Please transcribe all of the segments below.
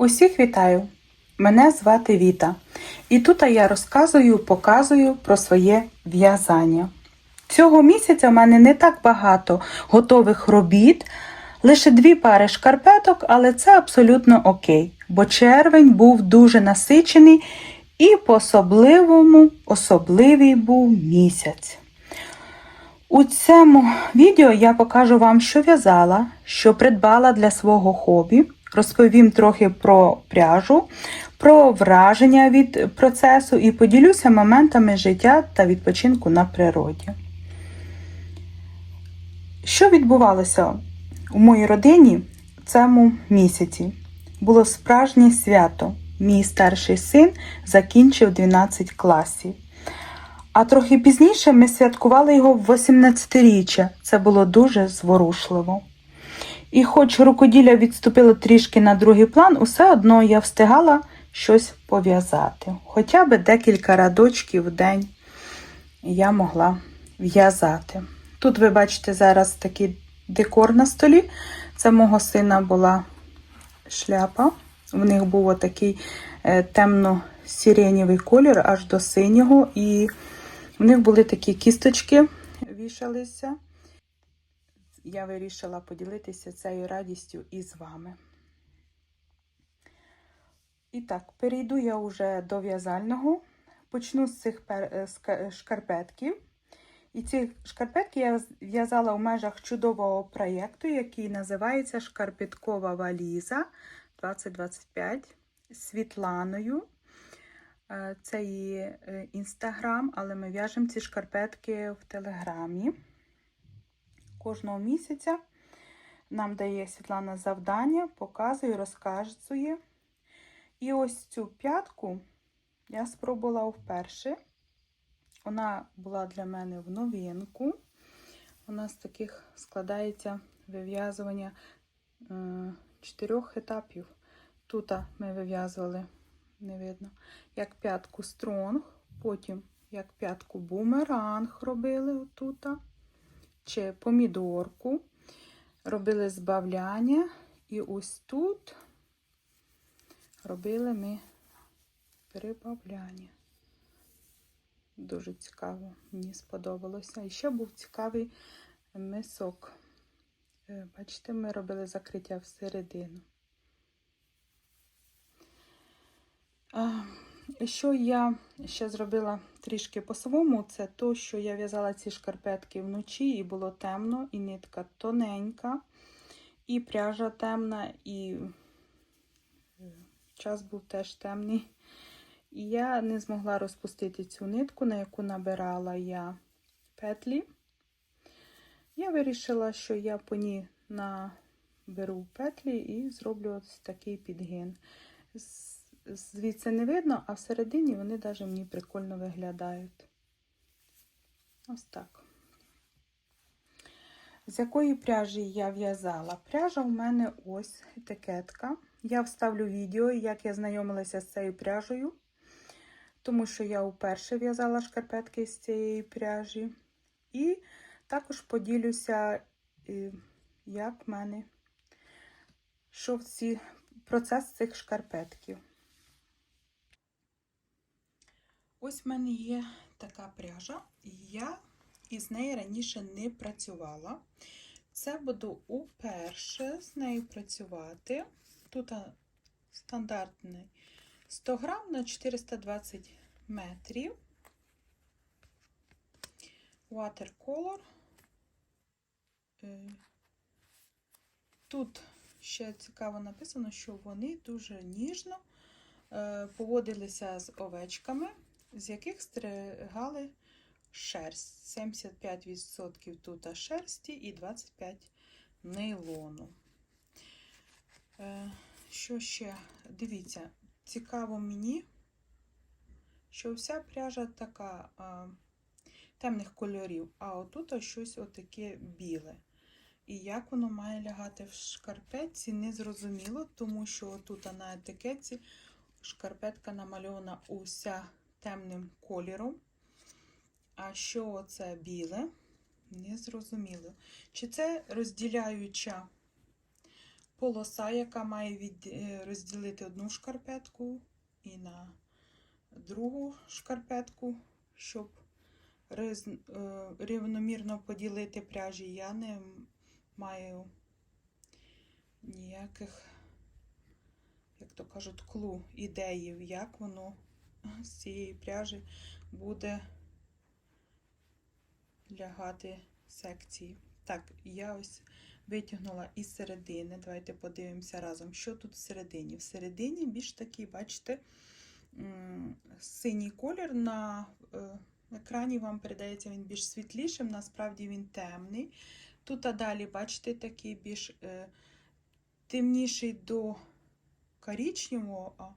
Усіх вітаю! Мене звати Віта. І тут я розказую, показую про своє в'язання. Цього місяця в мене не так багато готових робіт, лише дві пари шкарпеток, але це абсолютно окей, бо червень був дуже насичений і по-особливому особливий був місяць. У цьому відео я покажу вам, що в'язала, що придбала для свого хобі. Розповім трохи про пряжу, про враження від процесу і поділюся моментами життя та відпочинку на природі. Що відбувалося у моїй родині в цьому місяці? Було справжнє свято. Мій старший син закінчив 12 класів. А трохи пізніше ми святкували його в 18-річчя. Це було дуже зворушливо. І хоч рукоділля відступило трішки на другий план, усе одно я встигала щось пов'язати. Хоча б декілька радочків в день я могла в'язати. Тут ви бачите зараз такий декор на столі. Це мого сина була шляпа. В них був такий темно-сиренєвий колір аж до синього. І в них були такі кісточки, вішалися. Я вирішила поділитися цією радістю із вами. І так, перейду я вже до в'язального. Почну з цих шкарпетків. І ці шкарпетки я в'язала в межах чудового проєкту, який називається Шкарпеткова валіза 2025 Світланою. Це її інстаграм, але ми в'яжемо ці шкарпетки в телеграмі. Кожного місяця нам дає Світлана завдання, показує, розказує. І ось цю п'ятку я спробувала вперше. Вона була для мене в новинку. У нас таких складається вив'язування е, чотирьох етапів. Тут ми вив'язували, не видно, як п'ятку стронг, потім як п'ятку бумеранг робили отут, чи помідорку, робили збавляння, і ось тут робили ми прибавляння. Дуже цікаво, мені сподобалося. І ще був цікавий мисок. Бачите, ми робили закриття всередину. Що я ще зробила трішки по-своєму, це то, що я в'язала ці шкарпетки вночі, і було темно, і нитка тоненька, і пряжа темна, і час був теж темний. І я не змогла розпустити цю нитку, на яку набирала я петлі. Я вирішила, що я по ній наберу петлі і зроблю ось такий підгин. Звідси не видно, а всередині вони навіть мені прикольно виглядають. Ось так. З якої пряжі я в'язала? Пряжа у мене ось етикетка. Я вставлю відео, як я знайомилася з цією пряжею тому що я вперше в'язала шкарпетки з цієї пряжі. І також поділюся, як в мене йшов ці, процес цих шкарпетків. Ось в мене є така пряжа, я із нею раніше не працювала. Це буду уперше з нею працювати. Тут стандартний 100 грам на 420 метрів. Watercolor. Е, тут ще цікаво написано, що вони дуже ніжно е, поводилися з овечками, з яких стригали шерсть. 75% тут шерсті і 25% нейлону. Е, що ще? Дивіться, цікаво мені, що вся пряжа така темних кольорів, а отут щось отаке біле. І як воно має лягати в шкарпетці, не зрозуміло, тому що тут на етикетці шкарпетка намальована уся темним кольором. А що це біле, не зрозуміло. Чи це розділяюча полоса, яка має е, розділити одну шкарпетку і на другу шкарпетку, щоб е, рівномірно поділити пряжі. Я не маю ніяких, як то кажуть, клу ідеїв, як воно з цієї пряжі буде лягати секції. Так, я ось витягнула із середини. Давайте подивимося разом, що тут всередині. Всередині більш такий, бачите, синій колір на е, екрані вам передається він більш світлішим, насправді він темний. Тут а далі, бачите, такий більш е, темніший до коричневого, а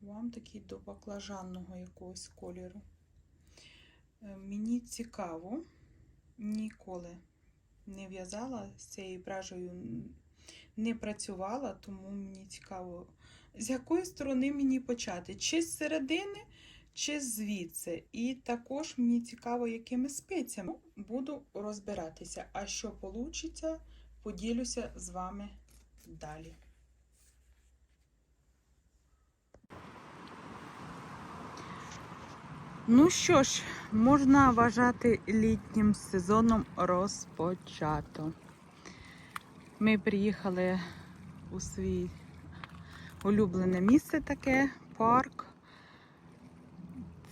вам такий до баклажанного якогось кольору. Е, Мені цікаво, ніколи не в'язала з цією пряжею, не працювала, тому мені цікаво, з якої сторони мені почати, чи з середини, чи звідси. І також мені цікаво, якими спицями буду розбиратися. А що вийде, поділюся з вами далі. Ну що ж, можна вважати літнім сезоном розпочато. Ми приїхали у свій улюблене місце таке, парк.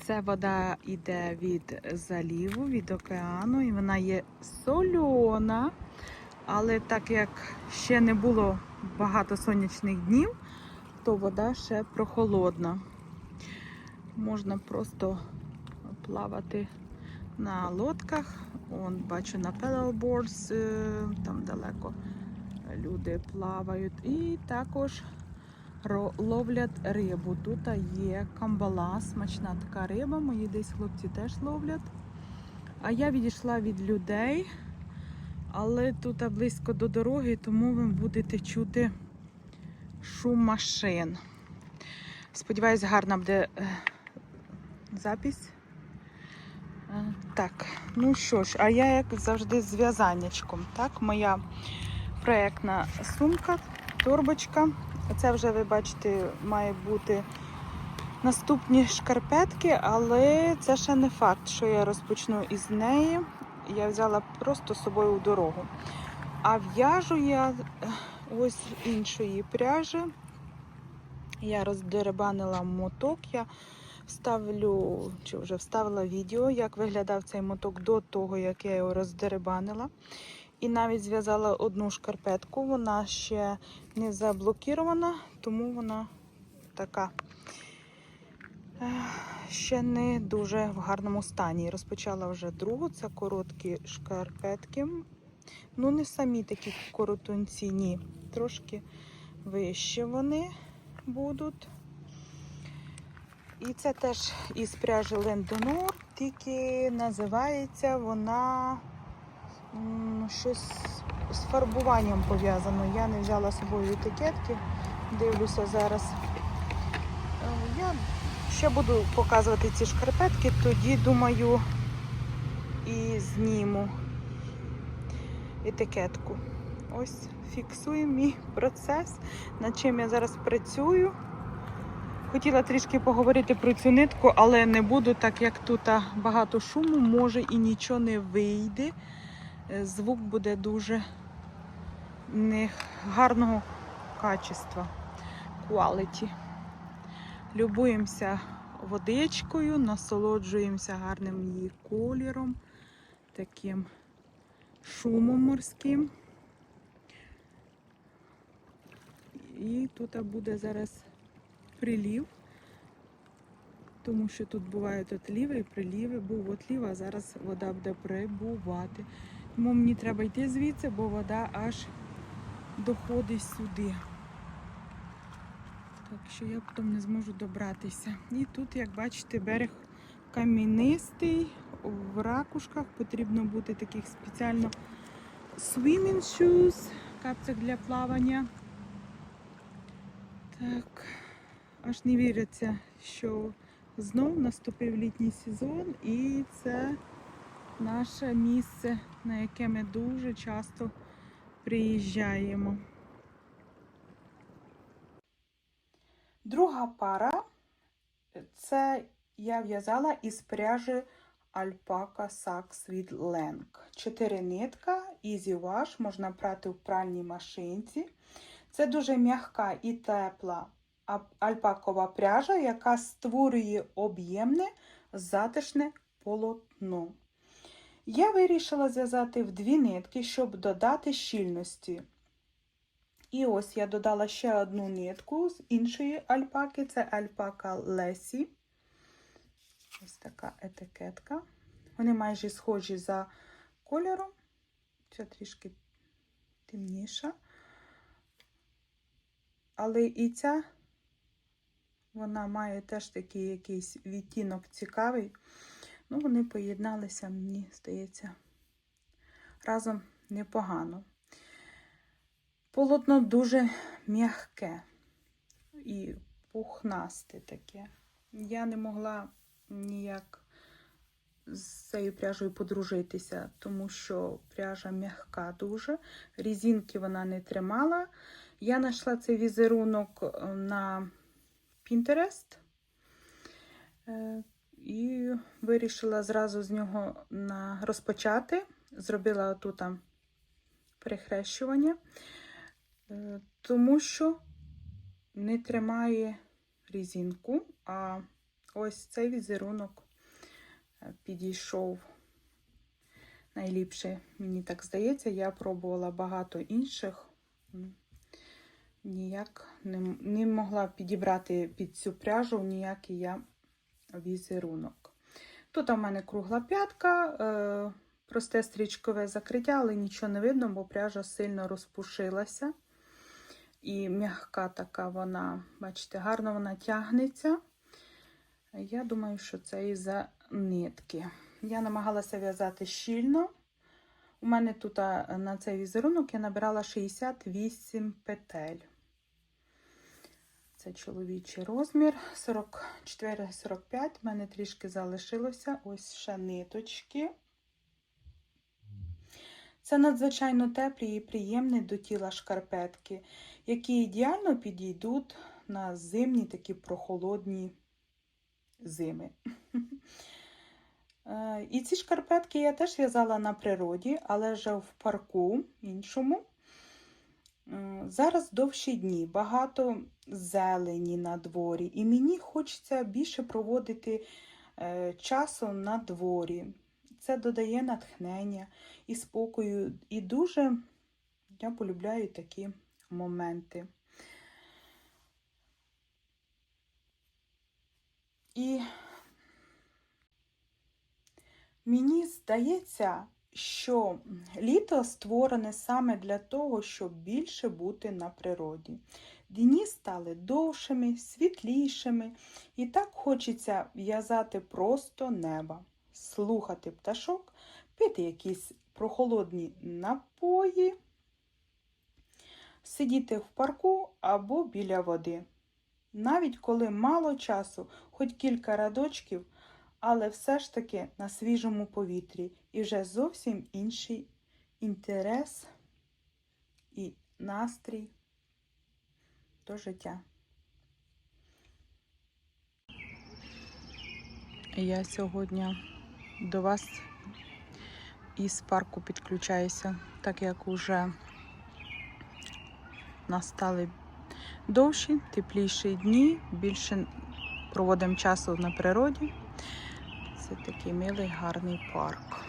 Це вода йде від заліву, від океану, і вона є сольона. Але так як ще не було багато сонячних днів, то вода ще прохолодна. Можна просто плавати на лодках. Он бачу на pedalboards, е, там далеко люди плавають. І також ловлять рибу. Тут є камбала, смачна така риба. Мої десь хлопці теж ловлять. А я відійшла від людей, але тут близько до дороги, тому ви будете чути шум машин. Сподіваюсь, гарна буде е, запись. Так, ну що ж, а я як завжди з в'язаннячком. Так, моя проєктна сумка, торбочка. Це вже, ви бачите, має бути наступні шкарпетки, але це ще не факт, що я розпочну із неї. Я взяла просто з собою у дорогу. А в'яжу я е, ось іншої пряжі. Я роздеребанила моток. Я вставлю, чи вже вставила відео, як виглядав цей моток до того, як я його роздеребанила. І навіть зв'язала одну шкарпетку, вона ще не заблокірована, тому вона така ще не дуже в гарному стані. Розпочала вже другу, це короткі шкарпетки. Ну, не самі такі коротунці, ні. Трошки вище вони будуть. І це теж із пряжі Лендонор, тільки називається вона щось з фарбуванням пов'язано. Я не взяла з собою етикетки, дивлюся зараз. Е, Я ще буду показувати ці шкарпетки, тоді думаю і зніму етикетку. Ось фіксую мій процес, над чим я зараз працюю. Хотіла трішки поговорити про цю нитку, але не буду, так як тут багато шуму, може і нічого не вийде. Е, Звук буде дуже не гарного качества, quality. Любуємося водичкою, насолоджуємося гарним її кольором, таким шумом морським. І тут буде зараз прилів, тому що тут бувають отліви і приліви. Був отлів, а зараз вода буде прибувати. Тому мені треба йти звідси, бо вода аж доходить сюди. Так що я потім не зможу добратися. І тут, як бачите, берег кам'янистий, в ракушках потрібно бути таких спеціально swimming shoes, капцях для плавання. Так, Аж не віриться, що знов наступив літній сезон, і це наше місце, на яке ми дуже часто приїжджаємо. Друга пара це я в'язала із пряжі Альпака Сакс від Ленк. Чотири нитка, Easy Wash, можна прати в пральній машинці. Це дуже м'яка і тепла альпакова пряжа, яка створює об'ємне, затишне полотно. Я вирішила зв'язати в дві нитки, щоб додати щільності. І ось я додала ще одну нитку з іншої альпаки, це альпака Лесі. Ось така етикетка. Вони майже схожі за кольором. Ця трішки темніша. Але і ця, вона має теж такий якийсь відтінок цікавий. Ну, вони поєдналися, мені здається, разом непогано. Полотно дуже м'яке і пухнасте таке. Я не могла ніяк з цією пряжею подружитися, тому що пряжа м'яка дуже. Різинки вона не тримала. Я знайшла цей візерунок е, на Pinterest е, і вирішила зразу з нього розпочати. Зробила отут там перехрещування, е, тому що не тримає різинку, а ось цей візерунок е, підійшов найліпше, мені так здається. Я пробувала багато інших, ніяк не, не могла підібрати під цю пряжу ніякий я візерунок. Тут у мене кругла п'ятка, е, просте стрічкове закриття, але нічого не видно, бо пряжа сильно розпушилася. І м'яка така вона, бачите, гарно вона тягнеться. Я думаю, що це із-за нитки. Я намагалася в'язати щільно. У мене тут на цей візерунок я набирала 68 петель. Це чоловічий розмір 44-45. У мене трішки залишилося. Ось ще ниточки. Це надзвичайно теплі і приємні до тіла шкарпетки, які ідеально підійдуть на зимні такі прохолодні зими. Е, І ці шкарпетки я теж в'язала на природі, але вже в парку іншому. Е, Зараз довші дні, багато зелені на дворі, і мені хочеться більше проводити е, часу на дворі. Це додає натхнення і спокою, і дуже я полюбляю такі моменти. І мені здається, що літо створене саме для того, щоб більше бути на природі. Дні стали довшими, світлішими, і так хочеться в'язати просто неба, слухати пташок, пити якісь прохолодні напої, сидіти в парку або біля води. Навіть коли мало часу, хоч кілька радочків, але все ж таки на свіжому повітрі і вже зовсім інший інтерес і настрій до життя. Я сьогодні до вас із парку підключаюся, так як уже настали довші, тепліші дні, більше проводимо часу на природі. Це такий милий гарний парк.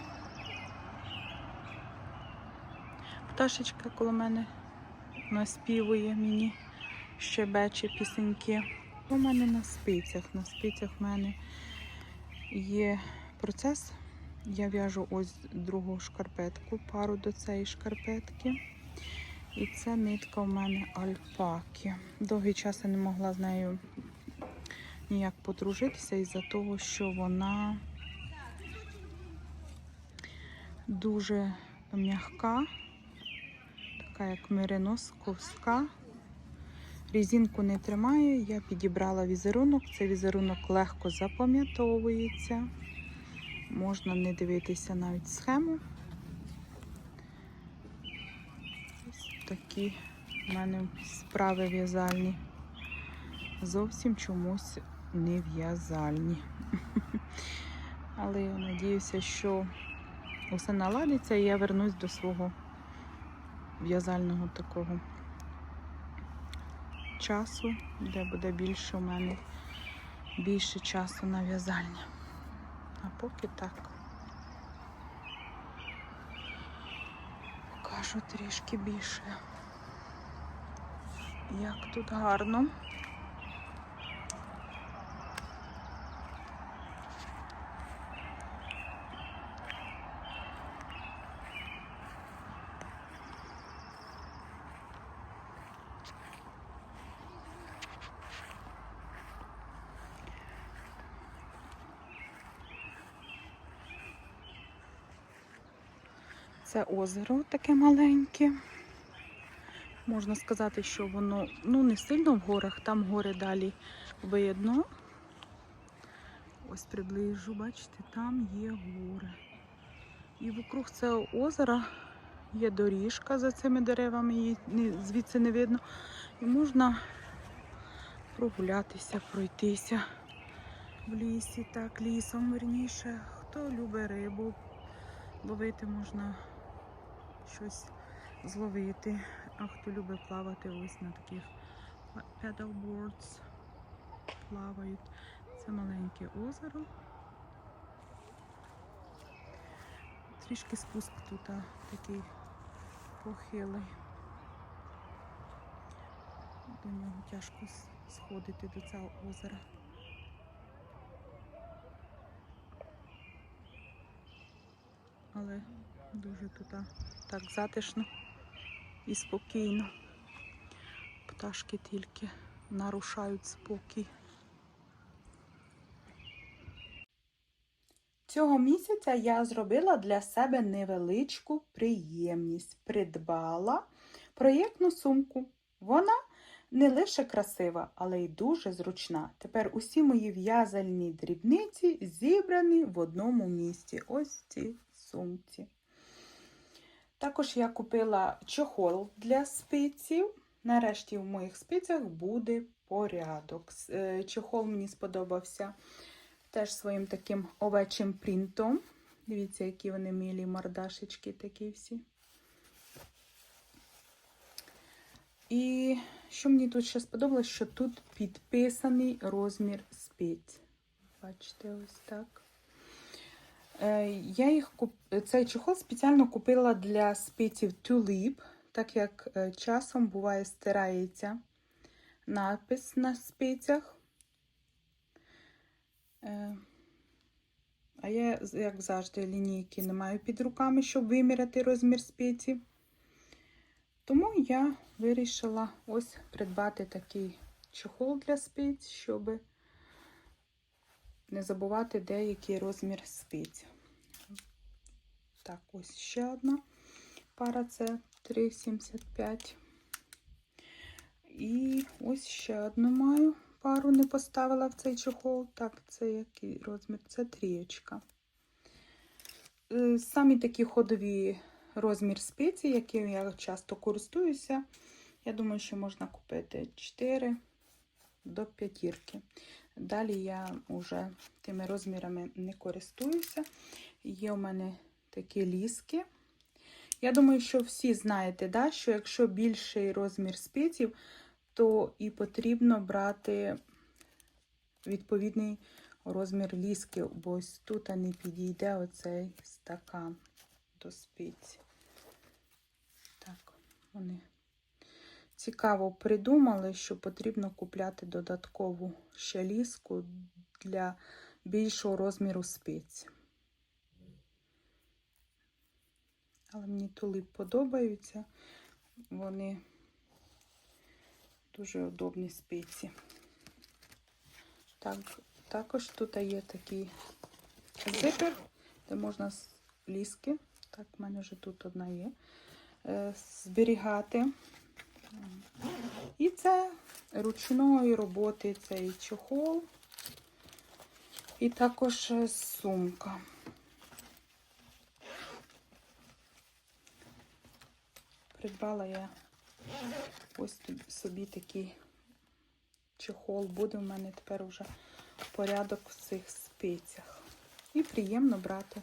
Пташечка коло мене наспівує мені щебече пісеньки. У мене на спицях. На спицях в мене є процес. Я в'яжу ось другу шкарпетку, пару до цієї шкарпетки. І це нитка в мене альпаки. Довгий час я не могла з нею ніяк подружитися із-за того, що вона дуже м'яка, така як меринос, ковська. Різинку не тримає, я підібрала візерунок. Цей візерунок легко запам'ятовується. Можна не дивитися навіть схему. Ось такі в мене справи в'язальні. зовсім чомусь не в'язальні. Але я надіюся, що усе наладиться і я вернусь до свого в'язального такого часу, де буде більше у мене більше часу на в'язання. А поки так. Покажу трішки більше. Як тут гарно. Це озеро таке маленьке. Можна сказати, що воно ну, не сильно в горах, там гори далі видно. Ось приближу, бачите, там є гори. І вокруг цього озера є доріжка за цими деревами, її звідси не видно. І можна прогулятися, пройтися в лісі, так, лісом верніше. Хто любить рибу, ловити можна щось зловити. А хто любить плавати ось на таких paddleboards плавають. Це маленьке озеро. Трішки спуск тут а, такий похилий. До нього тяжко сходити до цього озера. Але дуже тут так затишно і спокійно. Пташки тільки нарушають спокій. Цього місяця я зробила для себе невеличку приємність. Придбала проєктну сумку. Вона не лише красива, але й дуже зручна. Тепер усі мої в'язальні дрібниці зібрані в одному місці. Ось в цій сумці. Також я купила чохол для спиців. Нарешті в моїх спицях буде порядок. Е, Чохол мені сподобався теж своїм таким овечим принтом. Дивіться, які вони милі мордашечки такі всі. І що мені тут ще сподобалось, що тут підписаний розмір спиць. Бачите, ось так. Е, Я їх куп... Цей чохол спеціально купила для спиців Tulip, так як е, часом буває стирається надпис на спицях. Е, А я, як завжди, лінійки не маю під руками, щоб виміряти розмір спиці. Тому я вирішила ось придбати такий чохол для спиць, щоб не забувати деякий розмір спиць. Так, ось ще одна пара це 3,75. І ось ще одну маю пару не поставила в цей чохол. Так, це який розмір? Це трієчка. Е, Самі такі ходові розмір спиці, яким я часто користуюся. Я думаю, що можна купити 4 до п'ятірки. Далі я вже тими розмірами не користуюся. Є у мене такі ліски. Я думаю, що всі знаєте, да, що якщо більший розмір спиців, то і потрібно брати відповідний розмір ліски, бо ось тут не підійде оцей стакан до спиць. Так, вони цікаво придумали, що потрібно купляти додаткову ще ліску для більшого розміру спиць. Але мені тули подобаються. Вони дуже удобні спиці. Так, також тут є такий зипер, де можна ліски. Так, в мене вже тут одна є. е, Зберігати. І це ручної роботи цей чохол. І також е, сумка. Придбала я ось собі такий чехол, буде в мене тепер вже порядок в цих спицях. І приємно брати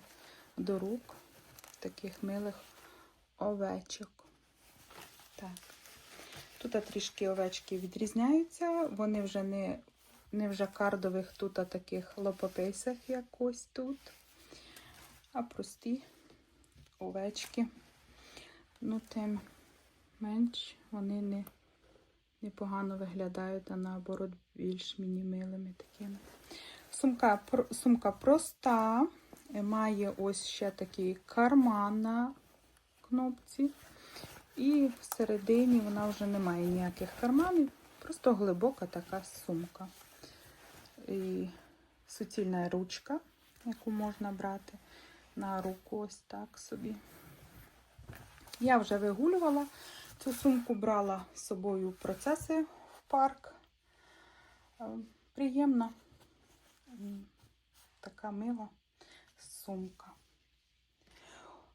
до рук таких милих овечок. Так. Тут трішки овечки відрізняються, вони вже не, не в жакардових тут, а таких лопопейсах, як ось тут, а прості овечки. Ну, тим менш вони не, непогано виглядають, а наоборот більш мені милими такими. Сумка, сумка проста, має ось ще такий карман на кнопці. І всередині вона вже не має ніяких карманів, просто глибока така сумка. І суцільна ручка, яку можна брати на руку, ось так собі. Я вже вигулювала цю сумку, брала з собою процеси в парк. Е, Приємна, така мила сумка.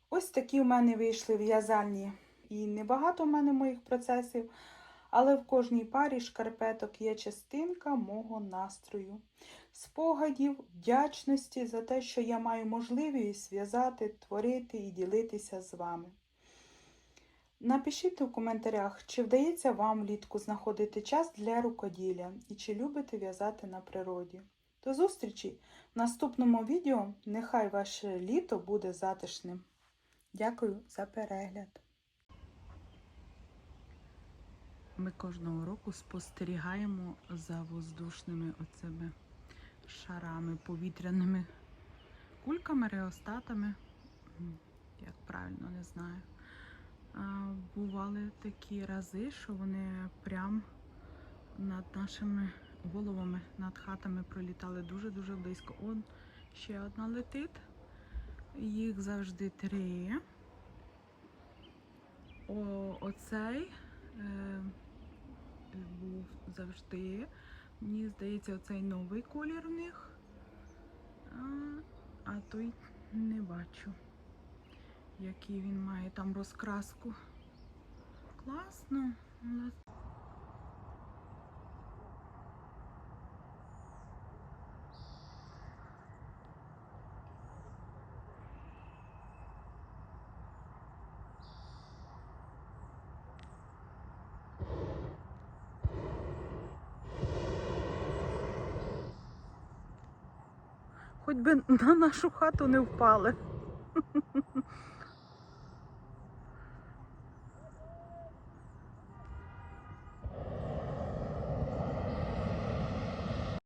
Ось такі в мене вийшли в'язальні і небагато в мене моїх процесів, але в кожній парі шкарпеток є частинка мого настрою, спогадів, вдячності за те, що я маю можливість в'язати, творити і ділитися з вами. Напишіть у коментарях, чи вдається вам влітку знаходити час для рукоділля і чи любите в'язати на природі. До зустрічі в наступному відео. Нехай ваше літо буде затишним. Дякую за перегляд. Ми кожного року спостерігаємо за воздушними оцими шарами, повітряними кульками, реостатами. Як правильно не знаю. Бували такі рази, що вони прям над нашими головами, над хатами пролітали дуже-дуже близько. Он ще одна летить. Їх завжди три. О, оцей е, був завжди. Мені здається, оцей новий колір в них. А, а той не бачу, який він має там розкраску. Класно. Би на нашу хату не впали.